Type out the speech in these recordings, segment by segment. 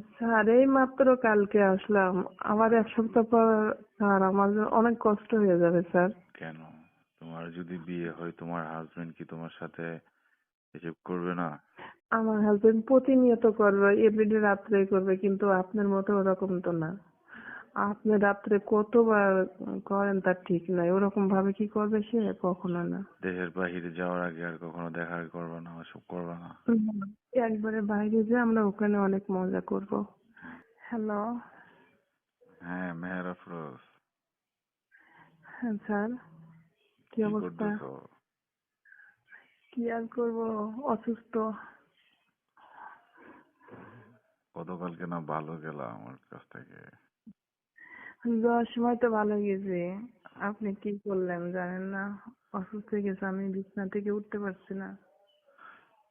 Sir এই মাত্র কালকে আসলাম। আবার এক সপ্তাহ পর স্যার আমার অনেক কষ্ট হয়ে যাবে স্যার। কেন? তোমার যদি বিয়ে হয় তোমার হাজবেন্ড কি তোমার সাথে এসব করবে না? আমার হাজবেন্ড প্রতিনিয়ত করবে এভরিডে রাত্রে করবে কিন্তু আপনার মতো ওরকম তো না। আপনি রাত্রে কতবার করেন তার ঠিক নাই ওরকম ভাবে কি করবে সে? কখনো না। দেশের বাহিরে যাওয়ার আগে আর কখনো দেখা করবে না ওসব করবে না। একবারে বাইরে যে আমরা ওখানে অনেক মজা করব। হ্যালো। হ্যাঁ মেহের আফরোজ। হ্যাঁ স্যার। কি কি অবস্থা? কি আর করব? অসুস্থ। গতকালকে না ভালো গেলাম আমার কাছ থেকে। যাওয়ার সময় তো ভালো গেছে। আপনি কি করলেন জানেন না? অসুস্থ হয়ে গেছে আমি বিছানা থেকে উঠতে পারছি না।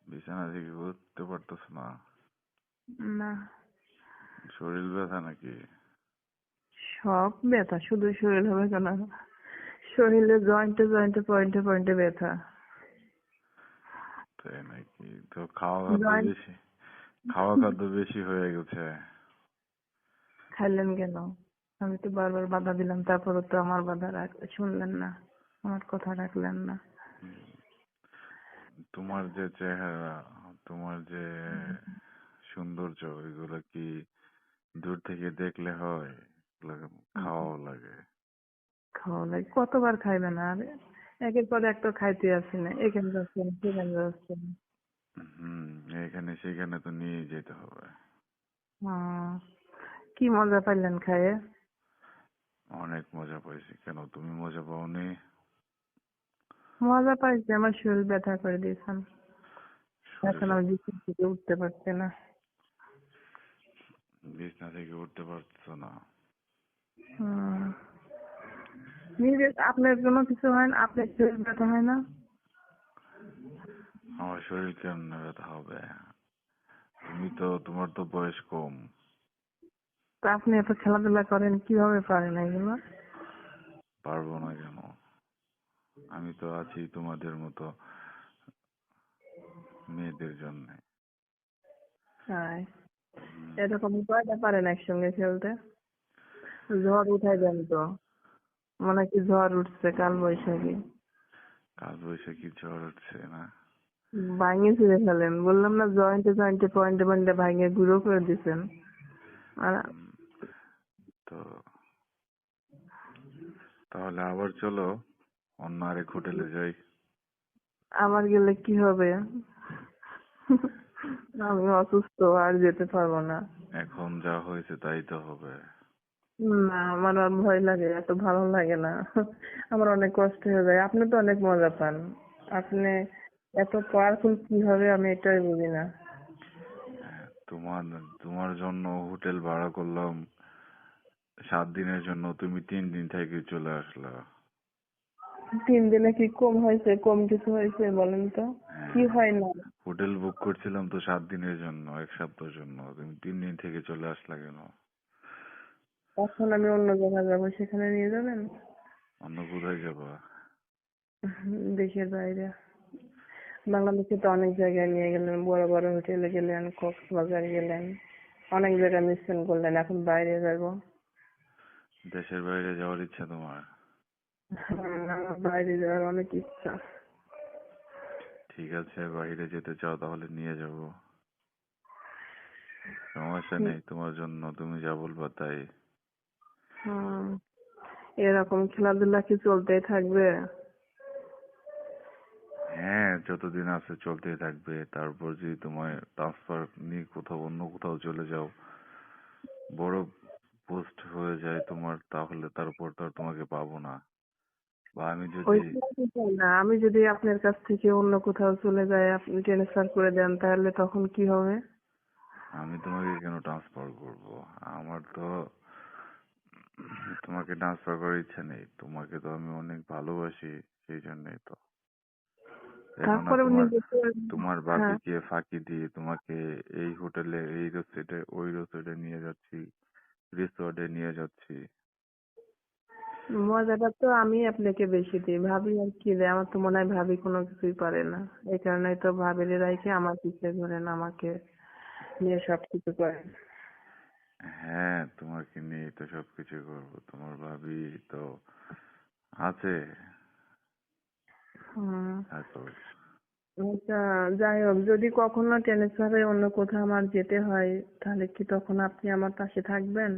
বিছানা থেকে উঠতে পারতেছ না? না। শরীর ব্যথা নাকি? সব ব্যথা শুধু শরীর হবে কেন? শরীরে জয়েন্টে জয়েন্টে পয়েন্টে পয়েন্টে ব্যথা। তাই নাকি? তো খাওয়া Joint- বেশি খাওয়া খাদ্য বেশি হয়ে গেছে। খাইলেন কেন? আমি তো বারবার বাধা দিলাম তারপরে তো আমার বাধা রাখ শুনলেন না আমার কথা রাখলেন না। তোমার যে চেহারা তোমার যে সৌন্দর্য এগুলো কি দূর থেকে দেখলে হয়? খাওয়াও লাগে। খাওয়া লাগে কতবার খাইবেন? আর একের পর এক তো খাইতে আসি না এখানে যাচ্ছেন সেখানে যাচ্ছেন হম এখানে সেখানে তো নিয়ে যেতে হবে। কি মজা পাইলেন খায়ে অনেক মজা পাইছি। কেন তুমি মজা পাওনি? মজা পাইছি আমার শরীর ব্যথা করে দিয়েছেন এখন আমি বিছানা থেকে উঠতে পারছি না। বিছনা থেকে উঠতে পারছ না? হুম। নিজে আপনার কোনো কিছু হয় না আপনার শরীর ব্যথা হয় না? আমার শরীর কেমন ব্যথা হবে? তুমি তো তোমার তো বয়স কম। তা আপনি এত খেলাধুলা করেন কীভাবে পারেন এগুলো? পারব না কেন? আমি তো আছি তোমাদের মতো মেয়েদের জন্য। এরকম কয়টা পারেন একসঙ্গে খেলতে? ঝড় উঠাই দেন তো। মনে কি ঝড় উঠছে কাল বৈশাখী। কাল বৈশাখী ঝড় উঠছে না। ভাঙে ছিঁড়ে ফেলেন। বললাম না জয়েন্টে জয়েন্টে পয়েন্টে পয়েন্টে ভাঙে গুঁড়ো করে দিছেন। আর তো তাহলে আবার চলো অন্য আরেক হোটেলে যাই। আমার গেলে কি হবে? আমি অসুস্থ আর যেতে পারব না। এখন যা হয়েছে তাই তো হবে। না আমার আর ভয় লাগে এত ভালো লাগে না। আমার অনেক কষ্ট হয়ে যায়। আপনি তো অনেক মজা পান। আপনি এত পাওয়ারফুল কীভাবে আমি এটাই বুঝি না। হ্যাঁ, তোমার তোমার জন্য হোটেল ভাড়া করলাম সাত দিনের জন্য তুমি তিন দিন থেকে চলে আসলা। তিন দিনে কি কম হয়েছে কম কিছু হয়েছে বলেন তো? কি হয় না? হোটেল বুক করছিলাম তো সাত দিনের জন্য এক সপ্তাহের জন্য। তুমি তিন দিন থেকে চলে আসলা কেন? এখন আমি অন্য জায়গায় যাব সেখানে নিয়ে যাবেন? অন্য কোথায় যাবা? দেশের বাইরে। বাংলাদেশে তো অনেক জায়গায় নিয়ে গেলেন বড় বড় হোটেলে গেলেন কক্সবাজার গেলেন অনেক জায়গায় মিশন করলেন এখন বাইরে যাব। দেশের বাইরে যাওয়ার ইচ্ছা তোমার? আমার বাইরে যাওয়ার অনেক ইচ্ছা। ঠিক আছে বাইরে যেতে চাও তাহলে নিয়ে যাব। সমস্যা নেই তোমার জন্য তুমি যা বলবা তাই। এরকম খেলাধুলা কি চলতেই থাকবে? হ্যাঁ যতদিন আছে চলতেই থাকবে। তারপর যদি তোমার ট্রান্সফার নিয়ে কোথাও অন্য কোথাও চলে যাও বড় পোস্ট হয়ে যায় তোমার তাহলে তারপর তো আর তোমাকে পাবো না। বা আমি যদি না। আমি যদি আপনার কাছ থেকে অন্য কোথাও চলে যাই আপনি ট্রান্সফার করে দেন তাহলে তখন কি হবে? আমি তোমাকে কেন ট্রান্সফার করব? আমার তো তোমাকে ট্রান্সফার করার ইচ্ছা নেই। তোমাকে তো আমি অনেক ভালোবাসি সেই জন্যই তো। তারপরে তোমার তোমার হ্যাঁ। ফাঁকি দিয়ে তোমাকে এই হোটেলে এই রেস্টুরেন্টে ওই রেস্টুরেন্টে নিয়ে যাচ্ছি। রিসোর্টে নিয়ে যাচ্ছি। মজাটা তো আমি আপনাকে বেশি দিই। ভাবি আর কি দেয় আমার তো মনে হয় ভাবি কোনো কিছুই পারে না। এই কারণে তো ভাবির রাইখে আমার পিছিয়ে ঘুরেন আমাকে নিয়ে সব কিছু করেন হ্যাঁ তোমাকে নিয়ে তো সবকিছু করব। তোমার ভাবি তো আছে। হুম। আচ্ছা যাই হোক যদি কখনো ট্রান্সফারে অন্য কোথাও আমার যেতে হয় তাহলে কি তখন আপনি আমার পাশে থাকবেন?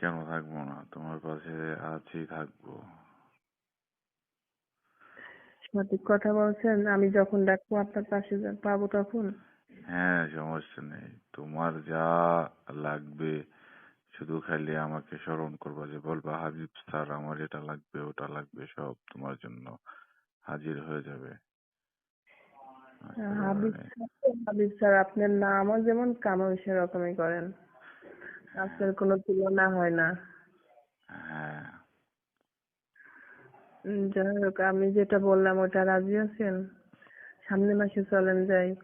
কেন থাকব না? তোমার পাশে আছি থাকব। সঠিক কথা বলছেন আমি যখন ডাকবো আপনার পাশে পাবো তখন? হ্যাঁ সমস্যা নেই। তোমার যা লাগবে শুধু খালি আমাকে স্মরণ করবা যে বলবা হাবিব স্যার আমার এটা লাগবে ওটা লাগবে সব তোমার জন্য হাজির হয়ে যাবে। হাবিব একেবারে। স্যার হাবিব স্যার আপনার নামও যেমন কামাল সেরকমই করেন। আপনার কোনো তুলনা হয় না। হ্যাঁ। যাই হোক আমি যেটা বললাম ওটা রাজি আছেন? সামনের মাসে চলেন যাই।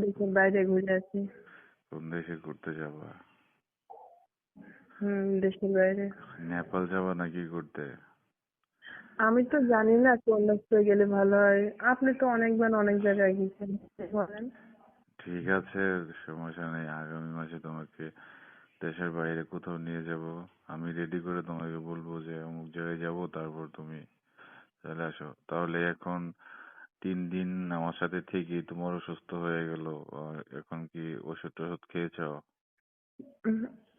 দেশের বাইরে ঘুরে আসি। কোন দেশে ঘুরতে যাবা? হুম দেশের বাইরে। নেপাল যাবা নাকি ঘুরতে? আমি তো জানি না কোন রাস্তায় গেলে ভালো হয়। আপনি তো অনেকবার অনেক জায়গায় গেছেন বলেন। ঠিক আছে সমস্যা নেই। আগামী মাসে তোমাকে দেশের বাইরে কোথাও নিয়ে যাব। আমি রেডি করে তোমাকে বলব যে অমুক জায়গায় যাব তারপর তুমি চলে আসো। তাহলে এখন তিন দিন আমার সাথে থেকে তোমার অসুস্থ হয়ে গেল। এখন কি ওষুধ টষুধ খেয়েছো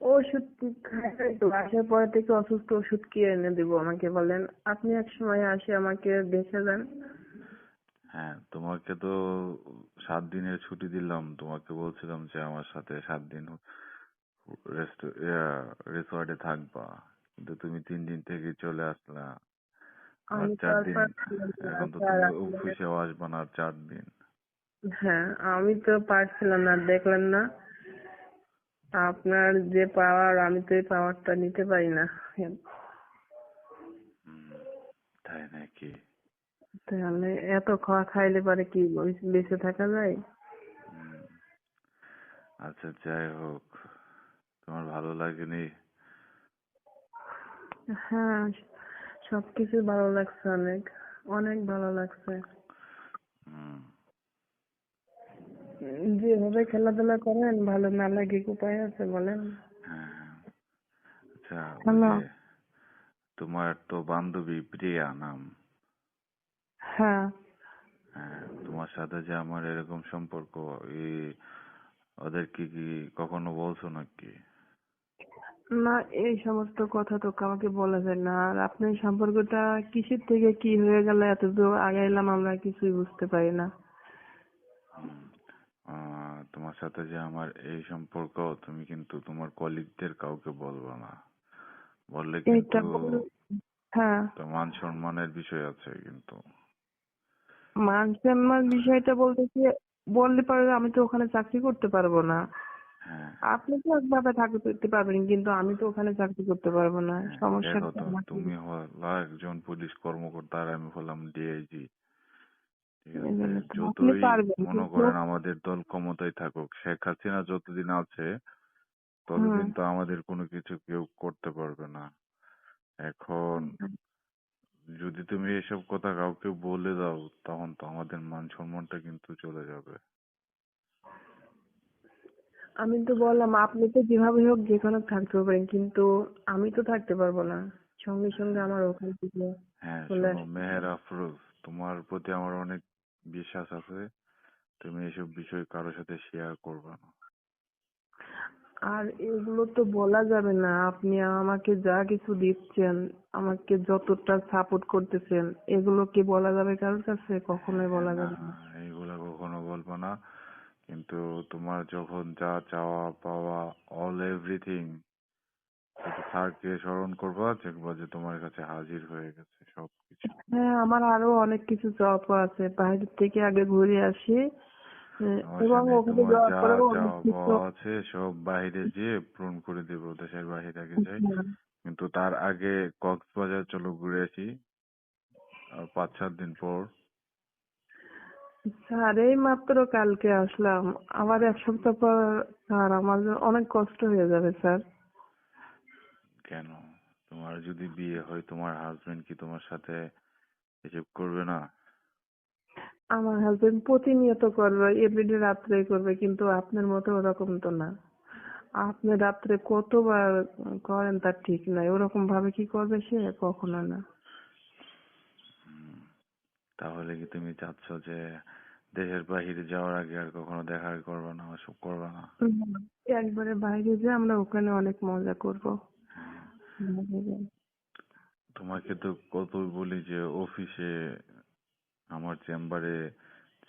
ওষুধ তো আসার পর থেকে অসুস্থ ওষুধ কি এনে দিব আমাকে বলেন? আপনি এক সময় আসে আমাকে দেখে যান। হ্যাঁ তোমাকে তো সাত দিনের ছুটি দিলাম। তোমাকে বলছিলাম যে আমার সাথে সাত দিন রিসর্টে থাকবা। কিন্তু তুমি তিন দিন থেকে চলে আসলা। আর চার দিন এখন তো তুমি আসলে- অফিসেও আসবা না চার দিন। হ্যাঁ আমি তো পারছিলাম না দেখলেন না। আপনার যে পাওয়ার আমি তো এই পাওয়ারটা নিতে পারি না। তাই নাকি? তাহলে এত খাওয়া খাইলে পরে কি বেঁচে- থাকা যায়? আচ্ছা যাই হোক। তোমার ভালো লাগেনি? হ্যাঁ সবকিছু ভালো লাগছে অনেক। অনেক ভালো লাগছে হুম উম, যেভাবে খেলাধুলা করেন ভালো না লাগে কি উপায় আছে বলেন? হ্যাঁ। আচ্ছা তোমার তো বান্ধবী প্রিয়া নাম। হ্যাঁ। হ্যাঁ তোমার সাথে যে আমার এরকম সম্পর্ক এই ওদেরকে কি কখনো বলছো নাকি? না এই সমস্ত কথা তো কাউকে বলা যায় না। আর আপনার সম্পর্কটা কিসের থেকে কি হয়ে গেল? এত দূর আগাইলাম আমরা কিছুই বুঝতে পারি না। তোমার সাথে যে আমার এই সম্পর্ক তুমি কিন্তু তোমার কলিগদের কাউকে বলব না। বললে কিন্তু বল- হ্যাঁ। তো মান সম্মানের বিষয় আছে কিন্তু। মান সম্মান বিষয়টা বলতে কি বললে পারবে আমি তো ওখানে চাকরি করতে পারব না। হ্যাঁ। আপনি তো একভাবে থাকতে পারবেন কিন্তু আমি তো ওখানে চাকরি করতে পারব না। সমস্যা দেখো তো তুমি হলা একজন পুলিশ কর্মকর্তা আর আমি হলাম ডিআইজি ঠিক আছে এজন্য তো আপনি যতই মনে করেন আমাদের দল ক্ষমতায় থাকুক শেখ হাসিনা যতদিন আছে ততদিন তো আমাদের কোনো কিছু কেউ করতে পারবে না। এখন যদি তুমি এসব কথা কাউকে বলে দাও তখন তো আমাদের মান সম্মানটা কিন্তু চলে যাবে। আমি তো বললাম আপনি তো যেভাবে হোক যেখানে থাকতে পারেন কিন্তু আমি তো থাকতে পারব না। সঙ্গে সঙ্গে আমার ওখান থেকে হ্যাঁ মেহের আফরোজ তোমার প্রতি আমার অনেক বিশ্বাস আছে? তুমি এসব বিষয় কারোর সাথে শেয়ার করবে না। আর এগুলো তো বলা যাবে না। আপনি আমাকে যা কিছু দিচ্ছেন আমাকে যতটা সাপোর্ট করতেছেন এগুলো কি বলা যাবে কারোর কাছে? কখনোই বলা যাবে না। এইগুলা কখনো বলব না। কিন্তু তোমার যখন যা চাওয়া পাওয়া অল এভরিথিং শুধু স্যারকে স্মরণ করবা দেখবা যে তোমার কাছে হাজির হয়ে গেছে সবকিছু। হ্যাঁ আমার আরও অনেক কিছু জব আছে বাইরে থেকে আগে ঘুরে আসি। এবং ওখানে যাওয়ার কিছু পাওয়া আছে সব বাইরে যেয়ে পূরণ করে দেবো দেশের বাইরে আগে যাই। হ্যাঁ, কিন্তু তার আগে কক্সবাজার চলো ঘুরে আসি আর পাঁচ সাত দিন পর। স্যার এই মাত্র কালকে আসলাম। আবার এক সপ্তাহ পর স্যার আমার অনেক কষ্ট হয়ে যাবে স্যার। কেন? তোমার যদি বিয়ে হয় তোমার হাজবেন্ড কি তোমার সাথে এসব করবে না? আমার হাজবেন্ড প্রতিনিয়ত করবে এভরিডে রাত্রে করবে কিন্তু আপনার মতো ওরকম তো না। আপনি রাত্রে কতবার করেন তার ঠিক নাই ওরকম ভাবে কি করবে সে? কখনো না। তাহলে কি তুমি চাচ্ছ যে দেশের বাহিরে যাওয়ার আগে আর কখনো দেখা করবে না ওসব করবে না একবারে বাইরে যে আমরা ওখানে অনেক মজা করব। তোমাকে তো কতই বলি যে অফিসে আমার চেম্বারে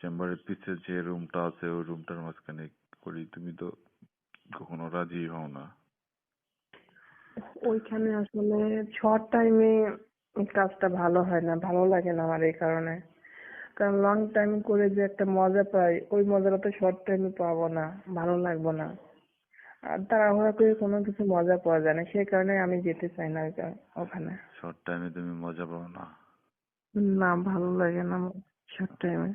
চেম্বারের পিছে যে রুমটা আছে, ওই রুমটার মাঝখানে করি। তুমি তো কখনো রাজি হও না। ওইখানে আসলে শর্ট টাইমে কাজটা ভালো হয় না, ভালো লাগে না আমার এই কারণে। কারণ লং টাইম করে যে একটা মজা পাই, ওই মজাটা তো শর্ট টাইমে পাবো না, ভালো লাগবো না। আর তাড়াহুড়া করে কোনো কিছু মজা পাওয়া যায় না সেই কারণে আমি যেতে চাই না ওখানে। শর্ট টাইমে তুমি মজা পাও না? না ভালো লাগে না শর্ট টাইমে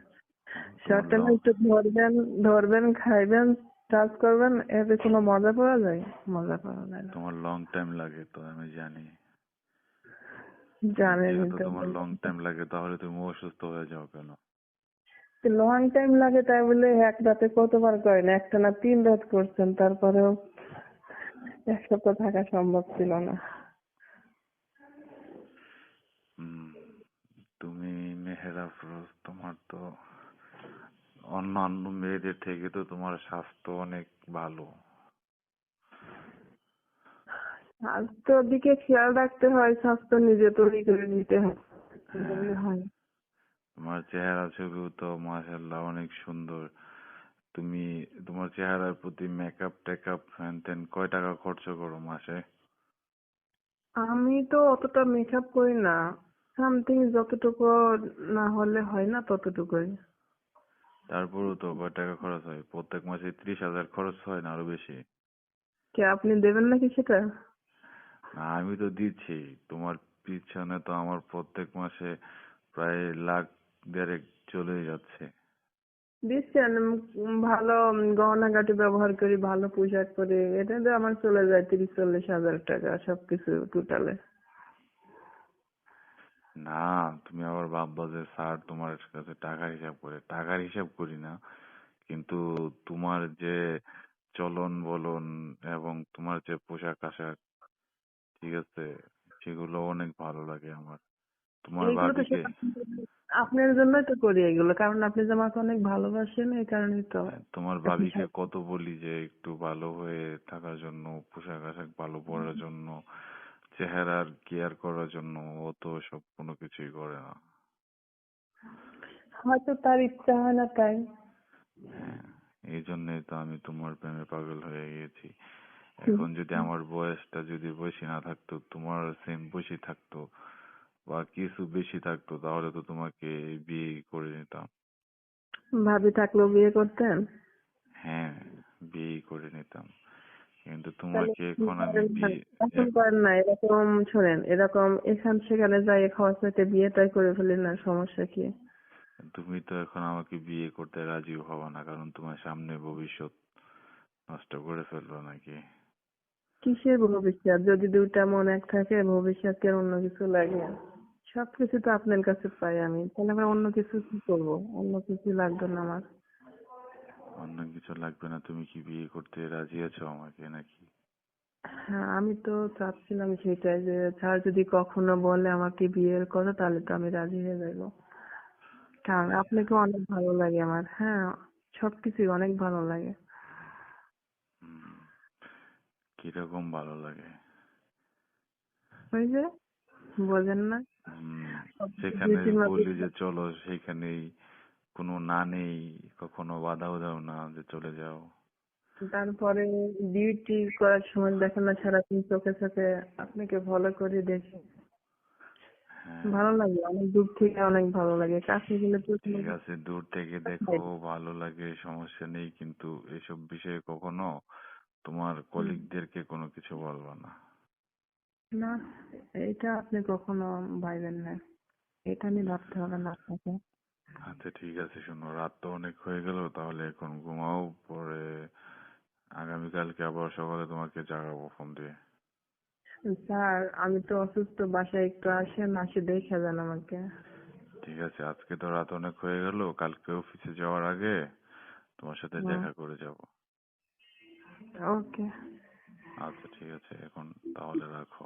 শর্ট টাইমে একটু ধরবেন ধরবেন খাইবেন কাজ করবেন এতে কোনো মজা পাওয়া যায়? মজা পাওয়া যায় না। তোমার লং টাইম লাগে তো আমি জানি। যেহেতু তোমার লং টাইম লাগে তাহলে তুমি অসুস্থ হয়ে যাও কেন? লং টাইম লাগে তাই বলে এক রাতে কতবার করেন? একটা না তিন রাত করছেন তারপরেও এক সপ্তাহ থাকা সম্ভব ছিল না। তুমি মেহেরা ফরোজ তোমার তো অন্যান্য মেয়েদের থেকে তো তোমার স্বাস্থ্য অনেক ভালো। স্বাস্থ্যর দিকে খেয়াল রাখতে হয় স্বাস্থ্য নিজে তৈরি করে নিতে হয়। তবেই হয়। তোমার চেহারা ছবিও তো মাশাল্লাহ অনেক সুন্দর। তুমি তোমার চেহারার প্রতি মেকআপ টেকআপ হ্যান ত্যান কয় টাকা খরচ করো মাসে? আমি তো অতটা মেকআপ করি না। সামথিং যতটুকু না হলে হয় না ততটুকুই। তারপরেও তো কয় টাকা খরচ হয়? প্রত্যেক মাসে ত্রিশ হাজার খরচ হয় না আরও বেশি? কে আপনি দেবেন নাকি সেটা? না আমি তো দিচ্ছি। তোমার পিছনে তো আমার প্রত্যেক মাসে প্রায় লাখ দেড়েক চলেই যাচ্ছে। দিচ্ছেন ভালো গহনাগাটি ব্যবহার করি ভালো পোশাক পরে এটাতে আমার চলে যায় তিরিশ চল্লিশ হাজার টাকা সবকিছু টোটালে না তুমি আবার ভাববা যে স্যার তোমার কাছে টাকার হিসাব করে টাকার হিসাব করি না কিন্তু তোমার যে চলন বলন এবং তোমার যে পোশাক আশাক ঠিক আছে সেগুলো অনেক ভালো লাগে আমার। তোমার এইগুলো তো ভাবিকে। সব আপনার জন্যই তো করি এগুলো কারণ আপনি যে আমাকে অনেক ভালোবাসেন এই কারণেই তো তোমার ভাবিকে কত বলি যে একটু ভালো হয়ে থাকার জন্য পোশাক আশাক ভালো পরার জন্য চেহারার কেয়ার করার জন্য ও তো সব কোনো কিছুই করে না। হয়তো তার ইচ্ছা হয় না তাই। হ্যাঁ এই জন্যই তো আমি তোমার প্রেমে পাগল হয়ে গেছি এখন যদি আমার বয়সটা যদি বেশি না থাকতো তোমার সেম বেশি থাকতো বা কিছু বেশি থাকতো তাহলে তো তোমাকে বিয়ে করে নিতাম। ভাবি থাকলেও বিয়ে করতেন? হ্যাঁ বিয়ে করে নিতাম। কিন্তু তোমাকে এখন আমি বিয়ে এখন করেন না এরকম শোনেন এরকম এখান সেখানে যাই খাওয়া সাথে বিয়েটাই করে ফেলি না সমস্যা কি? তুমি তো এখন আমাকে বিয়ে করতে রাজি হবা না কারণ তোমার সামনে ভবিষ্যৎ নষ্ট করে ফেলব নাকি? কিসের ভবিষ্যৎ? যদি দুইটা মন এক থাকে ভবিষ্যৎকে আর অন্য কিছু লাগে? সবকিছু তো আপনার কাছে পাই আমি। তাহলে আবার অন্য কিছু কি করব? অন্য কিছু লাগবে না আমার। অন্য কিছু লাগবে না। তুমি কি বিয়ে করতে রাজি আছো আমাকে নাকি? হ্যাঁ আমি তো চাচ্ছিলাম সেটাই যে স্যার যদি কখনো বলে আমাকে বিয়ের কথা তাহলে তো আমি রাজি হয়ে যাব। কারণ আপনাকে অনেক ভালো লাগে আমার। হ্যাঁ সবকিছুই অনেক ভালো লাগে। কীরকম ভালো লাগে? ওই যে? বোঝেন না। সেখানে বলি যে চলো সেখানেই কোনো না নেই কখনো বাধাও দাও না যে চলে যাও। তারপরে ডিউটি করার সময় দেখেন না সারাদিন চোখে চোখে আপনাকে ফলো করে দেখি। হ্যাঁ। ভালো লাগে অনেক দূর থেকে অনেক ভালো লাগে। কাছে গেলে তো ঠিক আছে দূর থেকে দেখো ভালো লাগে সমস্যা নেই কিন্তু এসব বিষয়ে কখনো তোমার কলিগদেরকে কোনো কিছু বলবা না। না এটা আপনি কখনো ভাইবেন না। এটা নিয়ে ভাবতে হবে না আপনাকে। আচ্ছা ঠিক আছে শোনো রাত তো অনেক হয়ে গেল তাহলে এখন ঘুমাও পরে আগামীকালকে আবার সকালে তোমাকে জাগাবো ফোন দিয়ে। স্যার আমি তো অসুস্থ বাসায় একটু আসেন আসে দেখে যান আমাকে। ঠিক আছে আজকে তো রাত অনেক হয়ে গেল কালকে অফিসে যাওয়ার আগে তোমার সাথে দেখা করে যাব। ওকে। আচ্ছা ঠিক আছে এখন তাহলে রাখো।